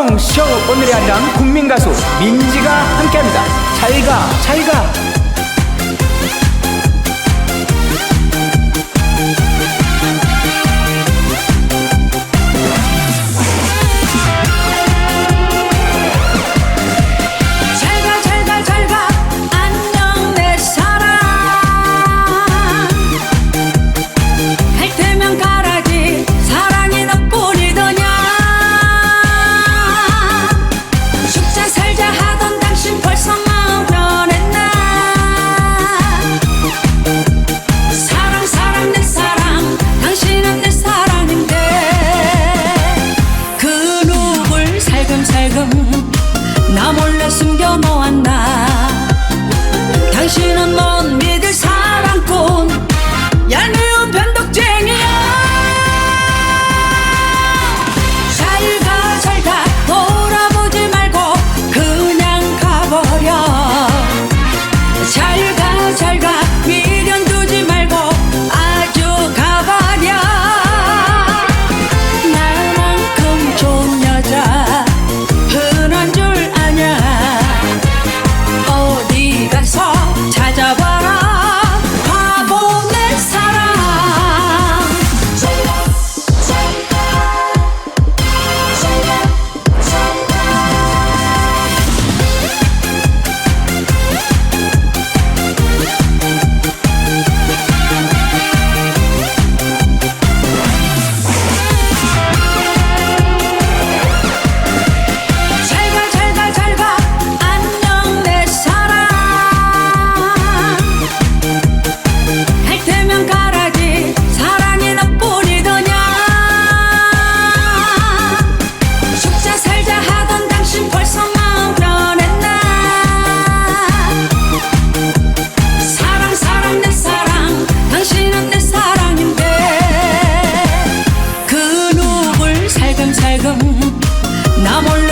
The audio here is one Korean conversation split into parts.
방송 쇼 오늘의 한장 국민 가수 민지가 함께합니다. 잘가 잘가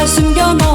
숨겨놔